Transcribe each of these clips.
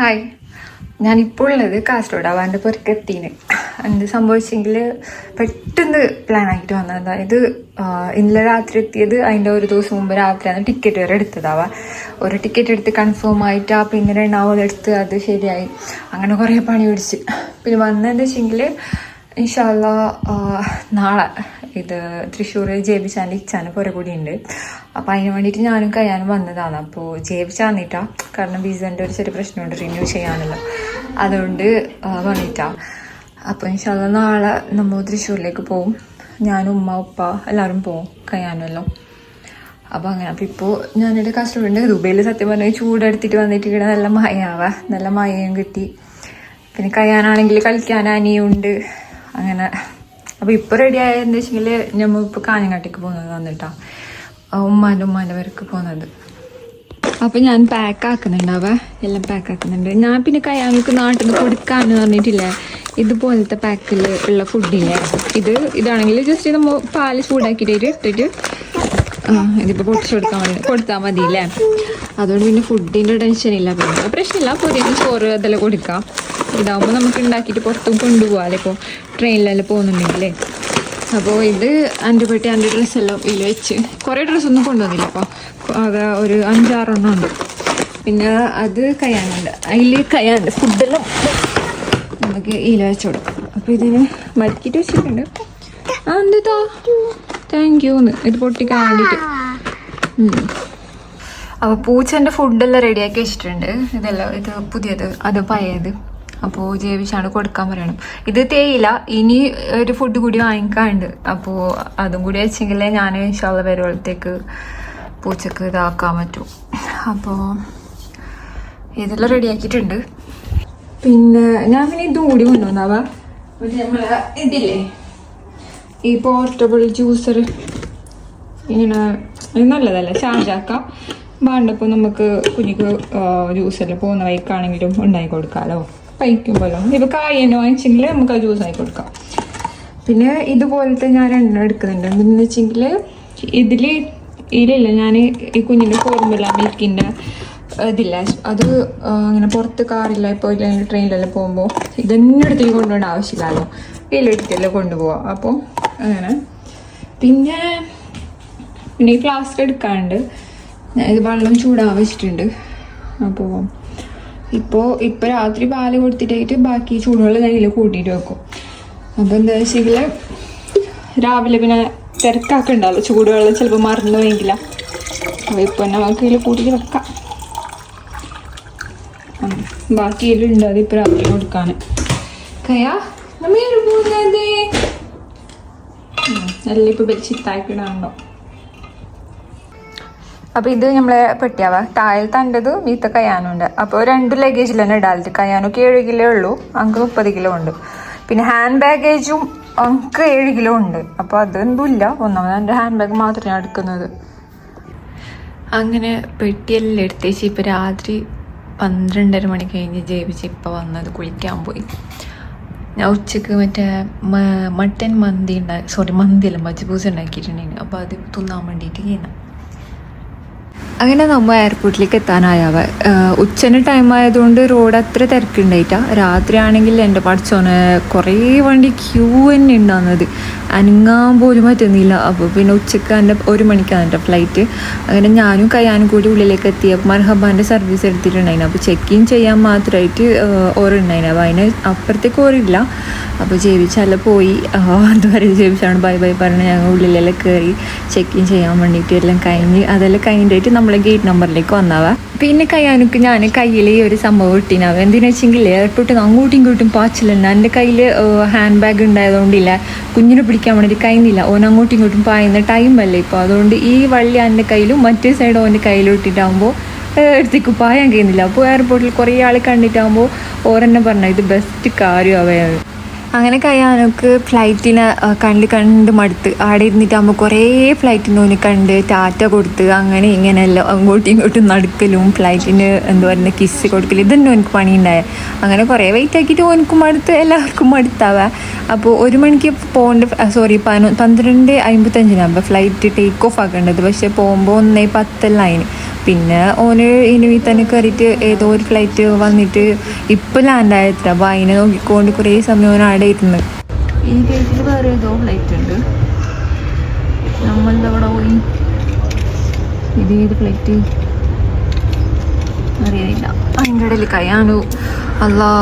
Hi ഞാനിപ്പോൾ ഉള്ളത് കാസർഗോഡ് അവന്റെ പുറത്ത് എത്തിന്. എന്ത് സംഭവിച്ചെങ്കിൽ പെട്ടെന്ന് പ്ലാൻ ആക്കിയിട്ട് വന്നത്. അതായത് ഇന്നലെ രാത്രി എത്തിയത് അതിന്റെ ഒരു ദിവസം മുമ്പ് രാത്രിയാണ് ടിക്കറ്റ് വരെ എടുത്തതാവാ. ഒരു ടിക്കറ്റ് എടുത്ത് കൺഫേം ആയിട്ട് ആ പിന്നെ രണ്ടാമത് എടുത്ത് അത് ശരിയായി. അങ്ങനെ കുറേ പണി പിടിച്ച്. പിന്നെ വന്നതെന്ന് വെച്ചെങ്കിൽ ഇൻഷാല്ല നാളെ ഇത് തൃശ്ശൂർ ജേബിച്ചാന്റെ ഇച്ചാന്റെ പുര കൂടി ഉണ്ട് അപ്പോൾ അതിന് വേണ്ടിയിട്ട് ഞാനും കഴിയാനും വന്നതാണ്. അപ്പോൾ ജേബിച്ചാന്നിട്ടാ. കാരണം വിസന്റെ ഒരു ചെറിയ പ്രശ്നമുണ്ട്. റിന്യൂ ചെയ്യാനുള്ള. അതുകൊണ്ട് വന്നിട്ടാ. അപ്പോൾ ഇൻഷാല്ല നാളെ നമ്മൾ തൃശ്ശൂരിലേക്ക് പോവും. ഞാനും ഉമ്മ ഉപ്പ എല്ലാവരും പോവും കഴിയാനല്ലോ അപ്പോൾ അങ്ങനെ. അപ്പോൾ ഇപ്പോൾ ഞാനൊരു കസ്റ്റമറുണ്ട് ദുബൈയിൽ സത്യം പറഞ്ഞാൽ ചൂടെടുത്തിട്ട് വന്നിട്ട് ഇവിടെ നല്ല മഴയാവാ. നല്ല മഴയും കിട്ടി. പിന്നെ കഴിയാനാണെങ്കിൽ കളിക്കാൻ അനിയുണ്ട്. അങ്ങനെ അപ്പോൾ ഇപ്പോൾ റെഡി ആയെന്ന് വെച്ചെങ്കിൽ നമ്മൾ ഇപ്പോൾ കാഞ്ഞങ്ങാട്ടേക്ക് പോകുന്നത് വന്നിട്ടാ. ഉമ്മാന്റെ ഉമ്മാന്റെ വരക്ക് പോകുന്നത് അപ്പോൾ ഞാൻ പാക്ക് ആക്കുന്നുണ്ടാവേ. എല്ലാം പാക്ക് ആക്കുന്നുണ്ട്. ഞാൻ പിന്നെ കയ്യാങ്ങൾക്ക് നാട്ടിൽ നിന്ന് കൊടുക്കാന്ന് പറഞ്ഞിട്ടില്ലേ. ഇതുപോലത്തെ പാക്കിൽ ഉള്ള ഫുഡില്ലേ ഇത് ഇതാണെങ്കിൽ ജസ്റ്റ് നമ്മൾ പാൽ ചൂടാക്കിയിട്ട് ഇട്ടിട്ട് ഇതിപ്പോൾ പൊട്ടിച്ച് കൊടുക്കാൻ മതി കൊടുത്താൽ മതി അല്ലേ അതുകൊണ്ട് പിന്നെ ഫുഡിന്റെ ഇല്ല. പിന്നെ പ്രശ്നമില്ല. പൊതിയും ചോറ് അതെല്ലാം കൊടുക്കാം. ഇതാകുമ്പോൾ നമുക്ക് ഉണ്ടാക്കിയിട്ട് പുറത്തും കൊണ്ടുപോകാമല്ലോ ഇപ്പോൾ ട്രെയിനിലെല്ലാം പോകുന്നുണ്ടെങ്കിലേ. അപ്പോൾ ഇത് എന്റെ പെട്ടി എന്റെ ഡ്രസ്സെല്ലാം ഇതിൽ വെച്ച് കുറേ ഡ്രസ്സൊന്നും കൊണ്ടുവന്നില്ല അപ്പോൾ അത് ഒരു അഞ്ചാറെണ്ണം ഉണ്ട്. പിന്നെ അത് കയ്യാനുണ്ട്. അതിൽ കയ്യാനുണ്ട്. ഫുഡെല്ലാം നമുക്ക് ഇതിൽ വെച്ച് കൊടുക്കാം. അപ്പോൾ ഇതിന് മടക്കിയിട്ട് വെച്ചിട്ടുണ്ട്. ആ എന്താ താങ്ക് യു എന്ന് ഇത് പൊട്ടിക്കാൻ വേണ്ടിയിട്ട്. അപ്പോൾ പൂച്ചന്റെ ഫുഡെല്ലാം റെഡിയാക്കി വെച്ചിട്ടുണ്ട്. ഇതെല്ലാം ഇത് പുതിയത് അത് പഴയത്. അപ്പോൾ ജൈവിഷാണ് കൊടുക്കാൻ പറയണം. ഇത് തേയില ഇനി ഒരു ഫുഡ് കൂടി വാങ്ങിക്കാണ്ട് അപ്പോൾ അതും കൂടി വെച്ചെങ്കിലേ ഞാൻ ഇൻഷാള്ള വരുമ്പോഴത്തേക്ക് പൂച്ചക്ക് ഇതാക്കാൻ പറ്റൂ. അപ്പോൾ ഇതെല്ലാം റെഡിയാക്കിയിട്ടുണ്ട് പിന്നെ ഞാൻ പിന്നെ ഇതും കൂടി കൊണ്ടുവന്നാവാ. നമ്മളെ ഇതില്ലേ? ഈ പോർട്ടബിൾ ജ്യൂസർ ഇങ്ങനെ നല്ലതല്ലേ? ചാർജ് ആക്കാം. വേണ്ടപ്പോൾ നമുക്ക് കുഞ്ഞിക്ക് ജ്യൂസെല്ലാം പോകുന്ന വൈക്കാണെങ്കിലും ഉണ്ടാക്കി കൊടുക്കാമല്ലോ കഴിക്കുമ്പോഴല്ലോ ഇപ്പോൾ കായന്നെ വാങ്ങിച്ചെങ്കിൽ നമുക്ക് ആ ജ്യൂസ് ആയി കൊടുക്കാം. പിന്നെ ഇതുപോലത്തെ ഞാൻ രണ്ടെണ്ണം എടുക്കുന്നുണ്ട്. എന്തെന്ന് വെച്ചെങ്കിൽ ഇതിൽ ഇതിലില്ല ഞാൻ ഈ കുഞ്ഞിന്റെ ഫോർമുല മിൽക്കിന്റെ ഇതില്ല? അത് അങ്ങനെ പുറത്ത് കാറില്ല ഇപ്പോൾ ട്രെയിനിലെല്ലാം പോകുമ്പോൾ ഇതെന്നെ എടുത്തേക്ക് കൊണ്ടുപോകേണ്ട ആവശ്യമില്ലല്ലോ. ഇതിലെടുത്തല്ലേ കൊണ്ടുപോകാം അപ്പോൾ അങ്ങനെ. പിന്നെ പിന്നെ ഈ ഫ്ലാസ്ക് എടുക്കാണ്ട് ഇത് വെള്ളം ചൂടാൻ വെച്ചിട്ടുണ്ട്. അപ്പോൾ ഇപ്പോൾ ഇപ്പോൾ രാത്രി പാൽ കൊടുത്തിട്ടായിട്ട് ബാക്കി ചൂടുവെള്ളം ഇതിൽ കൂട്ടിയിട്ട് വെക്കും. അപ്പോൾ എന്താ വെച്ചെങ്കിൽ രാവിലെ പിന്നെ തിരക്കാക്കുണ്ടാവല്ലോ ചൂടുവെള്ളം ചിലപ്പോൾ മറന്നു പോയെങ്കില. അപ്പോൾ ഇപ്പോൾ നമുക്ക് ഇതിൽ കൂട്ടിയിട്ട് വെക്കാം. ബാക്കി ഇതിലുണ്ട് അത് ഇപ്പോൾ രാത്രി കൊടുക്കാൻ കയാ നമ്മൾ പോകുന്നത് നല്ല ഇപ്പോൾ വെച്ചിട്ടാക്കിടാണ്ടോ അപ്പോൾ ഇത് നമ്മളെ പെട്ടിയാവ. താഴെ തണ്ടത് മീത്ത കയ്യാനുണ്ട്. അപ്പോൾ രണ്ട് ലഗേജിൽ തന്നെ ഇടാലിട്ട് കയ്യാനൊക്കെ ഏഴ് കിലോ ഉള്ളൂ. അങ്ക് മുപ്പത് കിലോ ഉണ്ട്. പിന്നെ ഹാൻഡ് ബാഗേജും അങ്ക് ഏഴ് കിലോ ഉണ്ട്. അപ്പോൾ അതെന്തുമില്ല ഒന്നാമത് എന്റെ ഹാൻഡ് ബാഗ് മാത്രമേ എടുക്കുന്നത്. അങ്ങനെ പെട്ടിയെല്ലാം എടുത്തേച്ച് ഇപ്പൊ രാത്രി പന്ത്രണ്ടര മണി കഴിഞ്ഞ് ജയിപ്പിച്ച് ഇപ്പൊ വന്നത് കുളിക്കാൻ പോയി. ഞാൻ ഉച്ചയ്ക്ക് മറ്റേ മട്ടൻ മന്തി ഉണ്ടാക്കി സോറി മന്തിയല്ല മജ്ബൂസ് ഉണ്ടാക്കിയിട്ടുണ്ടായിരുന്നു അപ്പോൾ അത് തിന്നാൻ വേണ്ടിയിട്ട് ചെയ്യുന്ന അങ്ങനെ നമ്മൾ എയർപോർട്ടിലേക്ക് എത്താനായവ ഉച്ചന് ടൈം ആയതുകൊണ്ട് റോഡ് അത്ര തിരക്കുണ്ടായിട്ടാ. രാത്രിയാണെങ്കിൽ എന്റെ പഠിച്ചോനെ കുറേ വണ്ടി ക്യൂ തന്നെ ഉണ്ടാകുന്നത് അനങ്ങാൻ പോലും പറ്റുന്നില്ല. അപ്പോൾ പിന്നെ ഉച്ചയ്ക്ക് എന്റെ ഒരു മണിക്കാണ് എന്റെ ഫ്ലൈറ്റ് അങ്ങനെ ഞാനും കയ്യാനും കൂടി ഉള്ളിലേക്ക് എത്തിയപ്പോൾ മർഹബാന്റെ സർവീസ് എടുത്തിട്ടുണ്ടായിരുന്നു അപ്പോൾ ചെക്ക് ഇൻ ചെയ്യാൻ മാത്രമായിട്ട് ഓറുണ്ടായിരുന്നു അപ്പോൾ അതിന് അപ്പുറത്തേക്ക് ഓരില്ല. അപ്പോൾ ജീവിച്ചല്ല പോയി. അതുവരെ ജേബിച്ചാണ് ബൈ ബൈ പറഞ്ഞ് ഞങ്ങൾ ഉള്ളിലെല്ലാം കയറി ചെക്ക് ഇൻ ചെയ്യാൻ വേണ്ടിയിട്ട് എല്ലാം കഴിഞ്ഞ് അതെല്ലാം കഴിഞ്ഞിട്ട് നമ്മളെ ഗേറ്റ് നമ്പറിലേക്ക് വന്നവ പിന്നെ കയ്യാനക്ക് ഞാൻ കയ്യിൽ ഈ ഒരു സംഭവം ഇട്ടിനാവ എന്തിനാ വെച്ചെങ്കിൽ എയർപോർട്ടിൽ നിന്ന് അങ്ങോട്ടും ഇങ്ങോട്ടും പാച്ചിലുണ്ട് എന്റെ കയ്യിൽ ഹാൻഡ് ബാഗ് ഉണ്ടായതുകൊണ്ടില്ല കുഞ്ഞിനെ പിടിക്കാൻ വേണ്ടി കഴിയുന്നില്ല ഓൻ അങ്ങോട്ടും ഇങ്ങോട്ടും പായുന്ന ടൈം അല്ലേ ഇപ്പോൾ അതുകൊണ്ട് ഈ വള്ളി എന്റെ കയ്യിലും മറ്റേ സൈഡ് ഓന്റെ കയ്യിലും ഇട്ടിട്ടാകുമ്പോൾ എടുത്തേക്ക് പായാൻ കഴിയുന്നില്ല. അപ്പോൾ എയർപോർട്ടിൽ കുറേ ആൾ കണ്ടിട്ടാകുമ്പോൾ ഓരെന്നെ പറഞ്ഞ ഇത് ബെസ്റ്റ് കാര്യമാവേ അങ്ങനെ കഴിയാനൊക്കെ ഫ്ലൈറ്റിനെ കണ്ട് കണ്ട് മടുത്ത്. അവിടെ ഇരുന്നിട്ടാകുമ്പോൾ കുറേ ഫ്ലൈറ്റിന് ഓന് കണ്ട് ടാറ്റ കൊടുത്ത് അങ്ങനെ ഇങ്ങനെ എല്ലാം അങ്ങോട്ടും ഇങ്ങോട്ടും നടക്കലും ഫ്ലൈറ്റിന് എന്താ പറയുക കിസ് കൊടുക്കലും ഇതൊന്നും എനിക്ക് പണിയുണ്ടായ. അങ്ങനെ കുറേ വെയിറ്റ് ആക്കിയിട്ട് ഓനക്കും മടുത്ത് എല്ലാവർക്കും മടുത്താവുക അപ്പോൾ ഒരു മണിക്ക് പോകേണ്ട സോറി പന്ത്രണ്ട് അമ്പത്തഞ്ചിനാകുമ്പോൾ ഫ്ലൈറ്റ് ടേക്ക് ഓഫ് ആക്കേണ്ടത്. പക്ഷേ പോകുമ്പോൾ ഒന്നേ പത്തെല്ലാം അതിന് പിന്നെ ഓന് ഇനി തന്നെ കയറിയിട്ട് ഏതോ ഒരു ഫ്ലൈറ്റ് വന്നിട്ട് ഇപ്പം ലാൻഡ് ആയത്ര അപ്പോൾ അതിനെ നോക്കിക്കൊണ്ട് കുറേ സമയം ഓൻ അവിടെ ഇരുന്ന്. ഈ ഗേറ്റിൽ വേറെ ഏതോ ഫ്ലൈറ്റ് ഉണ്ട്. നമ്മളുടെ അവിടെ പോയി? ഇത് ഏത് ഫ്ലൈറ്റ് അറിയില്ല അതിന്റെ ഇടയിൽ കയ്യാനു അല്ലാ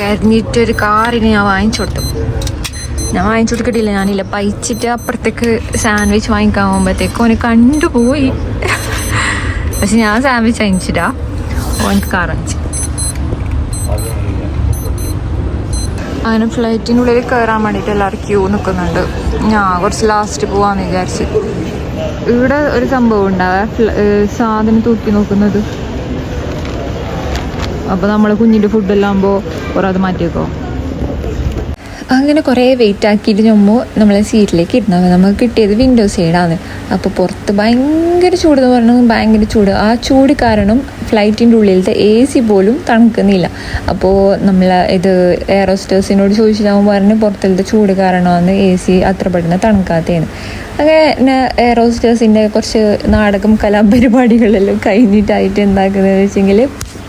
കരഞ്ഞിട്ടൊരു കാറിന് ഞാൻ വാങ്ങിച്ചോട്ടു ഞാൻ വാങ്ങിച്ചു കൊടുക്കട്ടില്ല ഞാനില്ല. പൈച്ചിട്ട് അപ്പുറത്തേക്ക് സാൻഡ്വിച്ച് വാങ്ങിക്കാൻ പോകുമ്പോഴത്തേക്കും ഓന് കണ്ടുപോയി പക്ഷെ ഞാൻ സാൻഡ്വിച്ച് അയച്ചിട്ടാ ഓനക്ക് കാർ വാങ്ങിച്ചു അങ്ങനെ ഉള്ളിൽ കയറാൻ വേണ്ടിയിട്ട് എല്ലാവരും ക്യൂ നിൽക്കുന്നുണ്ട് ഞാൻ കുറച്ച് ലാസ്റ്റ് പോവാന്ന് വിചാരിച്ച്. ഇവിടെ ഒരു സംഭവം ഉണ്ടാവേ സാധനം തൂക്കി നോക്കുന്നത്. അപ്പോൾ നമ്മൾ കുഞ്ഞിന്റെ ഫുഡെല്ലാം ആകുമ്പോൾ കുറേ അത് മാറ്റി വെക്കോ അങ്ങനെ കുറേ വെയിറ്റ് ആക്കിയിട്ട് ഞമ്മോ നമ്മളെ സീറ്റിലേക്ക് ഇരുന്നാൽ നമുക്ക് കിട്ടിയത് വിൻഡോ സൈഡാണ് അപ്പോൾ പുറത്ത് ഭയങ്കര ചൂട് എന്ന് പറഞ്ഞാൽ ഭയങ്കര ചൂട്. ആ ചൂട് കാരണം ഫ്ലൈറ്റിന്റെ ഉള്ളിലത്തെ എ സി പോലും തണുക്കുന്നില്ല. അപ്പോൾ നമ്മൾ ഇത് എയറോസ്റ്റേഴ്സിനോട് ചോദിച്ചിട്ടാകുമ്പോൾ പറഞ്ഞു പുറത്തിലത്തെ ചൂട് കാരണമാണ് എ സി അത്ര പെട്ടെന്ന് തണുക്കാത്തതാണ് അങ്ങനെ എയറോസ്റ്റേഴ്സിന്റെ കുറച്ച് നാടകം കലാപരിപാടികളെല്ലാം കഴിഞ്ഞിട്ടായിട്ട് എന്താക്കുന്നത് വെച്ചെങ്കിൽ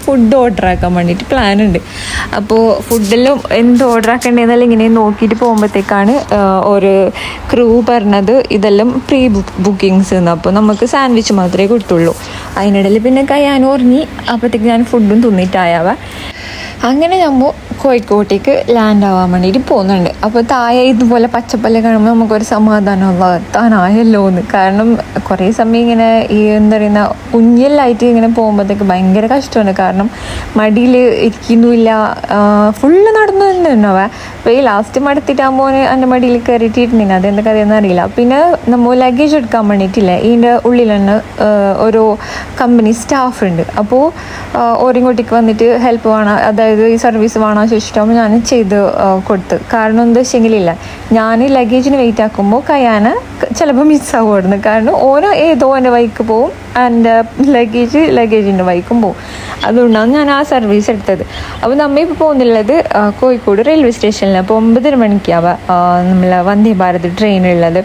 ഫുഡ് ഓർഡർ ആക്കാൻ വേണ്ടിയിട്ട് പ്ലാൻ ഉണ്ട്. അപ്പോൾ ഫുഡെല്ലാം എന്ത് ഓർഡർ ആക്കേണ്ടതെന്നെല്ലാം ഇങ്ങനെ നോക്കിയിട്ട് പോകുമ്പോഴത്തേക്കാണ് ഒരു ക്രൂ പറഞ്ഞത് ഇതെല്ലാം പ്രീ ബുക്ക് ബുക്കിങ്സ് എന്ന് അപ്പോൾ നമുക്ക് സാൻഡ്വിച്ച് മാത്രമേ കിട്ടുള്ളൂ അതിനിടയിൽ പിന്നെ കയ്യാൻ ഉറങ്ങി അപ്പോഴത്തേക്ക് ഞാൻ ഫുഡും തിന്നിട്ടായവ. അങ്ങനെ നമ്മൾ കോഴിക്കോട്ടേക്ക് ലാൻഡ് ആവാൻ വേണ്ടിയിട്ട് പോകുന്നുണ്ട്. അപ്പോൾ താഴെ ഇതുപോലെ പച്ചപ്പല്ല കാണുമ്പോൾ നമുക്കൊരു സമാധാനമുള്ള താനായല്ലോ എന്ന്. കാരണം കുറേ സമയം ഇങ്ങനെ ഈ എന്താ പറയുന്ന കുഞ്ഞിലായിട്ട് ഇങ്ങനെ പോകുമ്പോഴത്തേക്ക് ഭയങ്കര കഷ്ടമാണ്. കാരണം മടിയിൽ ഇരിക്കുന്നുമില്ല. ഫുള്ള് നടന്നു തന്നെയാവ അപ്പോൾ ഈ ലാസ്റ്റ് മടുത്തിട്ടാകുമ്പോൾ എന്റെ മടിയിൽ കയറിയിട്ടിരുന്നില്ല അതെന്താ കഥയെന്ന് അറിയില്ല. പിന്നെ നമ്മൾ ലഗേജ് എടുക്കാൻ വേണ്ടിയിട്ടില്ല? ഇതിന്റെ ഉള്ളിൽ തന്നെ ഓരോ കമ്പനി സ്റ്റാഫ് ഉണ്ട്. അപ്പോൾ ഓരിങ്ങോട്ടേക്ക് വന്നിട്ട് ഹെൽപ്പ് വേണം. അതായത് ഈ സർവീസ് വേണോ ചോദിച്ചിട്ടാകുമ്പോൾ ഞാൻ ചെയ്ത് കൊടുത്ത്. കാരണം എന്താ വെച്ചെങ്കിലില്ല ഞാൻ ലഗേജിന് വെയിറ്റ് ആക്കുമ്പോൾ കയ്യാന് ചിലപ്പോൾ മിസ്സാവുമായിരുന്നു കാരണം ഓരോ ഏതോ എന്റെ വൈക്ക് പോവും എന്റെ ലഗേജ് ലഗേജിന്റെ വൈക്കും പോവും. അതുകൊണ്ടാണ് ഞാൻ ആ സർവീസ് എടുത്തത്. അപ്പോൾ നമ്മൾ ഇപ്പോൾ പോകുന്നുള്ളത് കോഴിക്കോട് റെയിൽവേ സ്റ്റേഷനിൽ അപ്പോൾ ഒമ്പതര മണിക്കാവുക നമ്മളെ വന്ദേ ഭാരത് ട്രെയിനുള്ളത്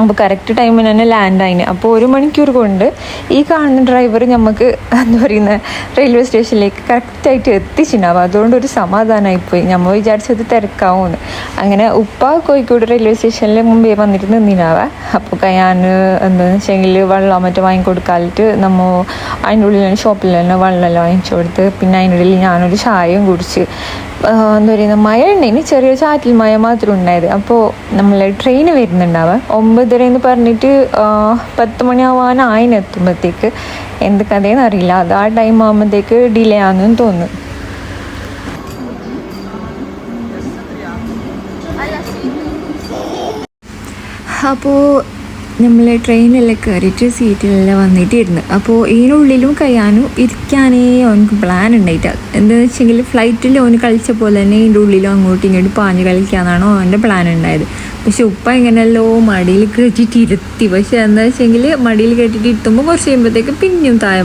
അപ്പോൾ കറക്റ്റ് ടൈമിന് തന്നെ ലാൻഡ് ആയിന്. അപ്പോൾ ഒരു മണിക്കൂർ കൊണ്ട് ഈ കാണുന്ന ഡ്രൈവർ നമുക്ക് എന്താ പറയുന്ന റെയിൽവേ സ്റ്റേഷനിലേക്ക് കറക്റ്റായിട്ട് എത്തിച്ചിട്ടുണ്ടാവും അതുകൊണ്ട് ഒരു സമാധാനമായിപ്പോയി നമ്മൾ വിചാരിച്ചത് തിരക്കാവുമെന്ന് അങ്ങനെ ഉപ്പ കോഴിക്കോട് റെയിൽവേ സ്റ്റേഷനിൽ മുമ്പേ വന്നിട്ട് നിന്നിനാവേ. അപ്പോൾ ഞാൻ എന്താണെന്ന് വെച്ചെങ്കിൽ വെള്ളം മറ്റോ വാങ്ങിക്കൊടുക്കാലിട്ട് നമ്മൾ അതിന്റെ ഉള്ളിൽ ഷോപ്പിൽ തന്നെ വെള്ളമെല്ലാം വാങ്ങിച്ചു കൊടുത്ത് പിന്നെ അതിന്റെ ഉള്ളിൽ ഞാനൊരു ചായയും കുടിച്ച് എന്താ പറയുക മഴ ഉണ്ടെങ്കിൽ ചെറിയ ചാറ്റിൽ മഴ മാത്രം ഉണ്ടായത്. അപ്പോൾ നമ്മൾ ട്രെയിൻ വരുന്നുണ്ടാവുക ഒമ്പതര എന്ന് പറഞ്ഞിട്ട് പത്ത് മണിയാവാൻ ആയിന് എത്തുമ്പോഴത്തേക്ക് എന്ത് കഥയെന്ന് അറിയില്ല. അത് ആ ടൈം ആകുമ്പോഴത്തേക്ക് ഡിലേ ആണെന്ന് തോന്നുന്നു. അപ്പോൾ നമ്മൾ ട്രെയിനിലെല്ലാം കയറിയിട്ട് സീറ്റിലെല്ലാം വന്നിട്ടിരുന്നു. അപ്പോൾ ഇതിനുള്ളിലും കഴിയാനും ഇരിക്കാനേ അവനക്ക് പ്ലാൻ ഉണ്ടായിട്ട് എന്താണെന്ന് വെച്ചെങ്കിൽ ഫ്ലൈറ്റിൽ അവന് കളിച്ച പോലെ തന്നെ ഇതിന്റെ ഉള്ളിലും അങ്ങോട്ടും ഇങ്ങോട്ടും പാഞ്ഞ് കളിക്കാന്നാണ് അവന്റെ പ്ലാൻ ഉണ്ടായത് പക്ഷെ ഉപ്പ ഇങ്ങനെയല്ലോ മടിയിൽ കയറ്റിയിട്ട് ഇരുത്തി. പക്ഷെ എന്താ വെച്ചെങ്കിൽ മടിയിൽ കയറ്റിയിട്ട് ഇരുത്തുമ്പോൾ കുറച്ച് കഴിയുമ്പോഴത്തേക്ക് പിന്നെയും താഴെ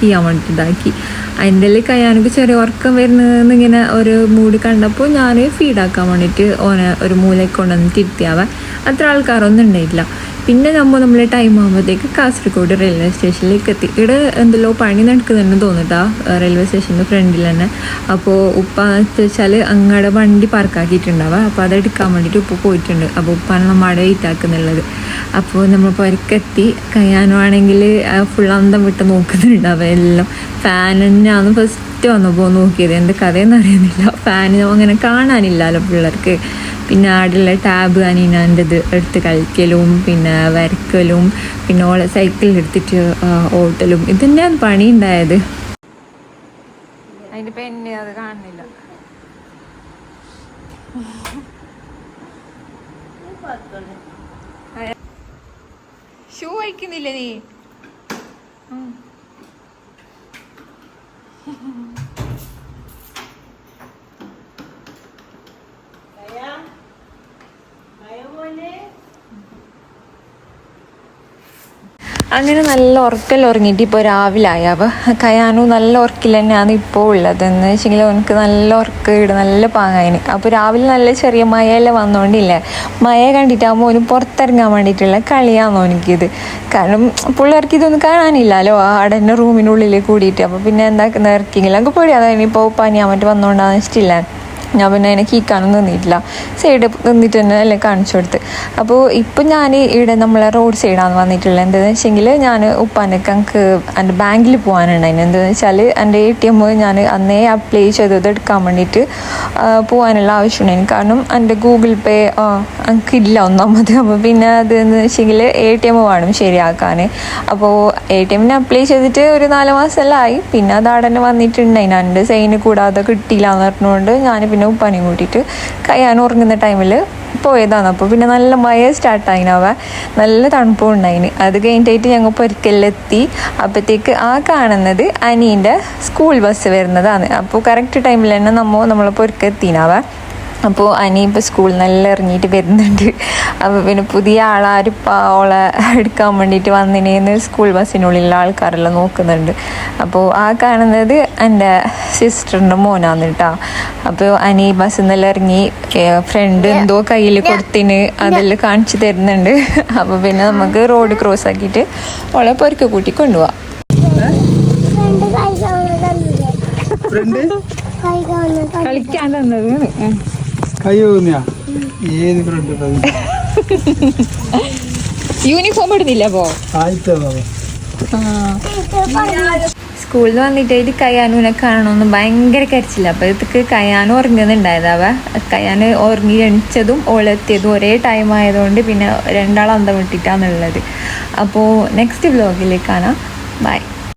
ചെയ്യാൻ വേണ്ടിയിട്ട് ഇതാക്കി. അതിന്റെ കഴിയാനൊക്കെ ചെറിയ ഉറക്കം വരുന്നതെന്ന് ഇങ്ങനെ ഒരു മൂഡ് കണ്ടപ്പോൾ ഞാൻ ഫീഡാക്കാൻ വേണ്ടിയിട്ട് ഓനെ ഒരു മൂലയ്ക്ക് കൊണ്ടുവന്നിട്ട് ഇരുത്തിയാവാൻ അത്ര ആൾക്കാരൊന്നും ഉണ്ടായിട്ടില്ല പിന്നെ നമ്മൾ നമ്മൾ ടൈം ആകുമ്പോഴത്തേക്ക് കാസർഗോഡ് റെയിൽവേ സ്റ്റേഷനിലേക്ക് എത്തി. ഇവിടെ എന്തല്ലോ പണി നടക്കുന്നുണ്ടെന്ന് തോന്നിട്ടാ റെയിൽവേ സ്റ്റേഷന്റെ ഫ്രണ്ടിൽ തന്നെ. അപ്പോൾ ഉപ്പ വെച്ചാൽ അങ്ങടെ വണ്ടി പാർക്കാക്കിയിട്ടുണ്ടാവുക അപ്പോൾ അതെടുക്കാൻ വേണ്ടിയിട്ട് ഉപ്പ് പോയിട്ടുണ്ട്. അപ്പോൾ ഉപ്പാണ് നമ്മുടെ വെയിറ്റാക്കുന്നുള്ളത് അപ്പോൾ നമ്മൾ പുരക്കെത്തി കയ്യാനുവാണെങ്കിൽ ഫുൾ അന്തം വിട്ട് നോക്കുന്നുണ്ടാവുക എല്ലാം. ഫാൻ തന്നെയാണ് ഫസ്റ്റ് വന്നപ്പോൾ നോക്കിയത്. എന്റെ കഥയെന്ന് അറിയുന്നില്ല. ഫാൻ അങ്ങനെ കാണാനില്ലല്ലോ പിള്ളേർക്ക്. പിന്നെ ആടുള്ള ടാബ് അനീനാന്റെത് എടുത്ത് കളിക്കലും പിന്നെ വരക്കലും പിന്നെ ഓളെ സൈക്കിളിൽ എടുത്തിട്ട് ഓട്ടലും. ഇതന്നെയാണ് പണി ഉണ്ടായത് അതിന്റെ പെന്നെ അത് കാണുന്നില്ല. ഷൂ വയ്ക്കുന്നില്ല നീ? അങ്ങനെ നല്ല ഉറക്കൽ ഉറങ്ങിയിട്ട് ഇപ്പോൾ രാവിലായി. അപ്പോൾ കയാനു നല്ല ഉറക്കിൽ തന്നെയാണ് ഇപ്പോൾ ഉള്ളത്. എന്ന് വെച്ചെങ്കിൽ അവനക്ക് നല്ല ഉറക്കം ഇടും നല്ല പാങ്ങായിന് അപ്പോൾ രാവിലെ നല്ല ചെറിയ മഴയെല്ലാം വന്നുകൊണ്ടില്ല മഴ കണ്ടിട്ടാകുമ്പോൾ അവന് പുറത്തിറങ്ങാൻ വേണ്ടിയിട്ടുള്ള കളിയാണോ എനിക്കിത്. കാരണം പിള്ളേർക്ക് ഇതൊന്നും കാണാനില്ലല്ലോ. ആടെ തന്നെ റൂമിനുള്ളിൽ കൂടിയിട്ട്. അപ്പോൾ പിന്നെ എന്താക്കുന്ന ഇറക്കിയെങ്കിലും നമുക്ക് അതായത് ഇനിയിപ്പോൾ പനിയാൻ മറ്റു വന്നുകൊണ്ടാണെന്ന് വെച്ചിട്ടില്ല? ഞാൻ പിന്നെ അതിനെ കീക്കാനൊന്നും നിന്നിട്ടില്ല. സൈഡ് നിന്നിട്ട് തന്നെ അല്ലേ കാണിച്ചു കൊടുത്ത്. അപ്പോൾ ഇപ്പം ഞാൻ ഇവിടെ നമ്മളെ റോഡ് സൈഡാണ് വന്നിട്ടുള്ളത്. എന്താണെന്ന് വെച്ചെങ്കിൽ ഞാൻ ഉപ്പാനൊക്കെ എനിക്ക് എന്റെ ബാങ്കിൽ പോകാനുണ്ടായിരുന്നു എന്താണെന്ന് വെച്ചാൽ എന്റെ എ ടി എം ഞാൻ അന്നേ അപ്ലൈ ചെയ്തത് എടുക്കാൻ വേണ്ടിയിട്ട് പോകാനുള്ള ആവശ്യമുണ്ടായിരുന്നു. കാരണം എന്റെ ഗൂഗിൾ പേ എനിക്കില്ല ഒന്നാമത്. അപ്പോൾ പിന്നെ അതെന്ന് വെച്ചെങ്കിൽ എ ടി എം വേണം ശരിയാക്കാൻ അപ്പോൾ എ ടി എമ്മിന് അപ്ലൈ ചെയ്തിട്ട് ഒരു നാല് മാസമെല്ലാം ആയി. പിന്നെ അത് അവിടെ തന്നെ വന്നിട്ടുണ്ടായി എന്റെ സൈന് കൂടാതെ കിട്ടിയില്ല എന്ന് പറഞ്ഞുകൊണ്ട് ഞാൻ പിന്നെ ഉപ്പാനെയും കൂട്ടിയിട്ട് കയ്യാൻ ഉറങ്ങുന്ന ടൈമിൽ പോയതാണ്. അപ്പോൾ പിന്നെ നല്ല മഴ സ്റ്റാർട്ടായിനവ നല്ല തണുപ്പും ഉണ്ടായിന്. അത് കഴിഞ്ഞിട്ടായിട്ട് ഞങ്ങൾ പൊരിക്കലെത്തി അപ്പോഴത്തേക്ക് ആ കാണുന്നത് അനീന്റെ സ്കൂൾ ബസ് വരുന്നതാണ്. അപ്പോൾ കറക്റ്റ് ടൈമിൽ തന്നെ നമ്മൾ നമ്മളെ പൊരിക്കെത്തിനാവ അപ്പോൾ അനി ഇപ്പോൾ സ്കൂളിൽ നല്ല ഇറങ്ങിയിട്ട് വരുന്നുണ്ട്. അപ്പോൾ പിന്നെ പുതിയ ആളാരിപ്പോൾ ഓളെ എടുക്കാൻ വേണ്ടിയിട്ട് വന്നിനേന്ന് സ്കൂൾ ബസ്സിനുള്ളിലുള്ള ആൾക്കാരെല്ലാം നോക്കുന്നുണ്ട്. അപ്പോൾ ആ കാണുന്നത് എന്റെ സിസ്റ്ററിന്റെ മോനാന്ന് കേട്ടോ. അപ്പോൾ അനി ബസ്സിൽ നിന്നെല്ലാം ഇറങ്ങി ഫ്രണ്ട് എന്തോ കയ്യിൽ കൊടുത്തിന് അതെല്ലാം കാണിച്ചു തരുന്നുണ്ട്. അപ്പോൾ പിന്നെ നമുക്ക് റോഡ് ക്രോസ് ആക്കിയിട്ട് ഓളെ പൊരുക്ക കൂട്ടി കൊണ്ടുപോവാം. കളിക്കാൻ തന്നത്. കൈ ഏത് യൂണിഫോം ഇടുന്നില്ല സ്കൂളിൽ വന്നിട്ട് സ്കൂളിൽ വന്നിട്ടായിട്ട് കയ്യാനുവിനെ കാണണമെന്ന് ഭയങ്കര കരച്ചില്ല അപ്പൊ ഇതൊക്കെ കയ്യാനും ഉറങ്ങുന്നുണ്ടായതാവ. കയ്യാന് ഉറങ്ങി എണിച്ചതും ഓളെത്തിയതും ഒരേ ടൈം ആയതുകൊണ്ട് പിന്നെ രണ്ടാൾ അന്തം വിട്ടിട്ടാന്നുള്ളത് അപ്പോൾ നെക്സ്റ്റ് വ്ലോഗിൽ കാണാം. ബൈ